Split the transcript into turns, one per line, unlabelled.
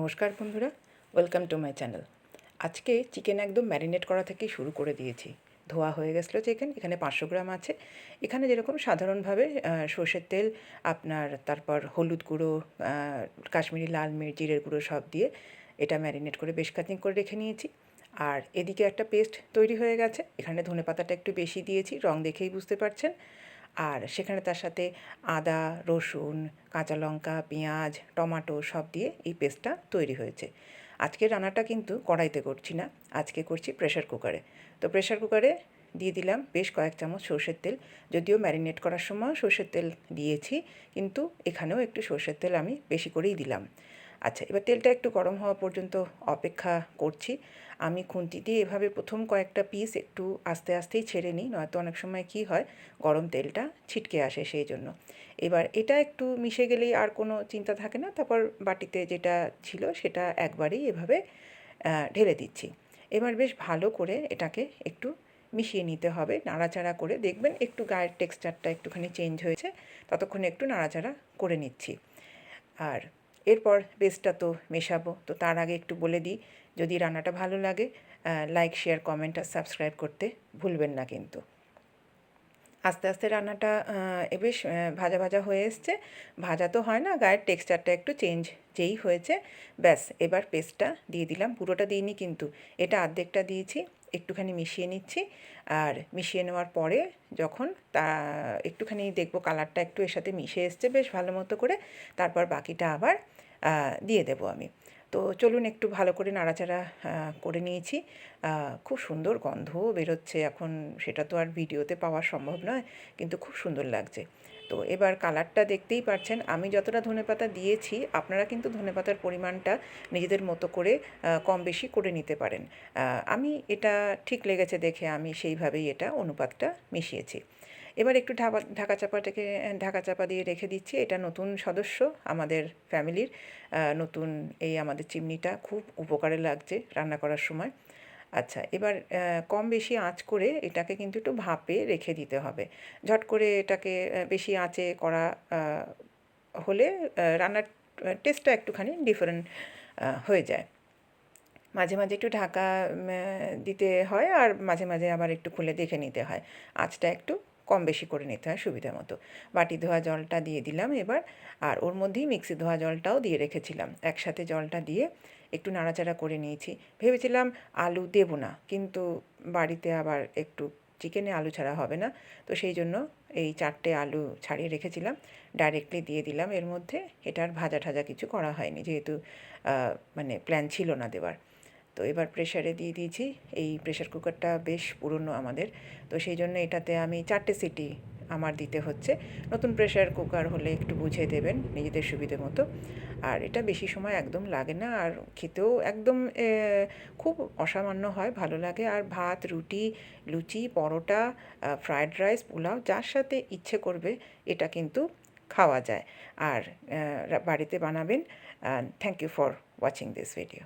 নমস্কার বন্ধুরা welcome to my channel আজকে চিকেন একদম ম্যারিনেট করা থেকেই শুরু করে দিয়েছি। ধোয়া হয়ে গেছিল চিকেন এখানে পাঁচশো গ্রাম আছে। এখানে যেরকম সাধারণভাবে সর্ষের তেল, আপনার তারপর হলুদ গুঁড়ো কাশ্মীরি লাল মির্চ জিরের গুঁড়ো সব দিয়ে এটা ম্যারিনেট করে বেশ কাটিং করে রেখে নিয়েছি। আর এদিকে একটা পেস্ট তৈরি হয়ে গেছে। এখানে ধনে পাতাটা একটু বেশি দিয়েছি, রং দেখেই বুঝতে পারছেন। আর সেখানে তার সাথে আদা, রসুন, কাঁচা লঙ্কা, পেঁয়াজ, টমাটো সব দিয়ে এই পেস্টটা তৈরি হয়েছে। আজকের রান্নাটা কিন্তু কড়াইতে করছি না, আজকে করছি প্রেশার কুকারে। তো প্রেশার কুকারে দিয়ে দিলাম বেশ কয়েক চামচ সর্ষের তেল। যদিও ম্যারিনেট করার সময় সর্ষের তেল দিয়েছি, কিন্তু এখানেও একটু সর্ষের তেল আমি বেশি করেই দিলাম। আচ্ছা এবার তেলটা একটু গরম হওয়া পর্যন্ত অপেক্ষা করছি। আমি খুন্তি দিয়ে এভাবে প্রথম কয়েকটা পিস একটু আস্তে আস্তেই ছেড়ে নিই, নয়তো অনেক সময় কি হয়, গরম তেলটা ছিটকে আসে সেই জন্য। এবার এটা একটু মিশে গেলেই আর কোনো চিন্তা থাকে না, তারপর বাটিতে যেটা ছিল সেটা একবারেই এভাবে ঢেলে দিচ্ছি। এবার বেশ ভালো করে এটাকে একটু মিশিয়ে নিতে হবে, নাড়াচাড়া করে। দেখবেন একটু গায়ের টেক্সচারটা একটুখানি চেঞ্জ হয়েছে, ততক্ষণে একটু নাড়াচাড়া করে নিচ্ছি। আর এরপর পেস্টটা তো মেশাবো। তো তার আগে একটু বলে দিই, যদি রান্নাটা ভালো লাগে লাইক শেয়ার কমেন্ট আর সাবস্ক্রাইব করতে ভুলবেন না কিন্তু। আস্তে আস্তে রান্নাটা বেশ ভাজা ভাজা হয়ে এসছে। ভাজা তো হয় না, গায়ের টেক্সচারটা একটু চেঞ্জ যেই হয়েছে, ব্যাস, এবার পেস্টটা দিয়ে দিলাম। পুরোটা দিইনি কিন্তু, এটা অর্ধেকটা দিয়েছি। একটুখানি মিশিয়ে নিচ্ছি। আর মিশিয়ে নেওয়ার পরে যখন তা, একটুখানি দেখব কালারটা একটু এর সাথে মিশে এসছে বেশ ভালো মতো করে। তারপর বাকিটা আবার দিয়ে দেবো আমি। তো চলুন একটু ভালো করে নাড়াচাড়া করে নিয়েছি। খুব সুন্দর গন্ধও বেরোচ্ছে এখন, সেটা তো আর ভিডিওতে পাওয়া সম্ভব নয়, কিন্তু খুব সুন্দর লাগছে। তো এবার কালারটা দেখতেই পাচ্ছেন, আমি যতটা ধনেপাতা দিয়েছি, আপনারা কিন্তু ধনেপাতার পরিমাণটা নিজেদের মতো করে কম বেশি করে নিতে পারেন। আমি এটা ঠিক লেগেছে দেখে আমি সেইভাবেই এটা অনুপাতটা মিশিয়েছি। এবার একটু ঢাকা ঢাকা চাপাটাকে ঢাকা চাপা দিয়ে রেখে দিচ্ছি। এটা নতুন সদস্য আমাদের ফ্যামিলির। নতুন এই আমাদের চিমনিটা খুব উপকারে লাগছে রান্না করার সময়। আচ্ছা এবার কম বেশি আঁচ করে এটাকে কিন্তু একটু ভাপে রেখে দিতে হবে। ঝট করে এটাকে বেশি আঁচে করা হলে রান্নার টেস্টটা একটুখানি ডিফারেন্ট হয়ে যায়। মাঝে মাঝে একটু ঢাকা দিতে হয় আর মাঝে মাঝে আবার একটু খুলে দেখে নিতে হয়। আঁচটা একটু কম বেশি করে নিতে হয় সুবিধা মতো। বাটি ধোয়া জলটা দিয়ে দিলাম এবার, আর ওর মধ্যেই মিক্সি ধোয়া জলটাও দিয়ে রেখেছিলাম। একসাথে জলটা দিয়ে একটু নাড়াচাড়া করে নিয়েছি। ভেবেছিলাম আলু দেবো না, কিন্তু বাড়িতে আবার একটু চিকেনে আলু ছাড়া হবে না, তো সেই জন্য এই চারটে আলু ছাড়িয়ে রেখেছিলাম। ডাইরেক্টলি দিয়ে দিলাম। এর মধ্যে এটার ভাজা ঠাজা কিছু করা হয়নি, যেহেতু মানে প্ল্যান ছিল না দেওয়ার। তো এবার প্রেশারে দিয়ে দিয়েছি। এই প্রেশার কুকারটা বেশ পুরনো আমাদের। তো সেই জন্য এটাতে আমি চারটে সিটি আমার দিতে হচ্ছে। নতুন প্রেশার কুকার হলে একটু বুঝে দেবেন নিজেদের সুবিধে মতো। আর এটা বেশি সময় একদম লাগে না। আর খেতেও একদম খুব অসামান্য হয়, ভালো লাগে। আর ভাত, রুটি, লুচি, পরোটা ফ্রায়েড রাইস পোলাও, যার সাথে ইচ্ছে করবে এটা কিন্তু খাওয়া যায়। আর বাড়িতে বানাবেন। Thank you for watching this video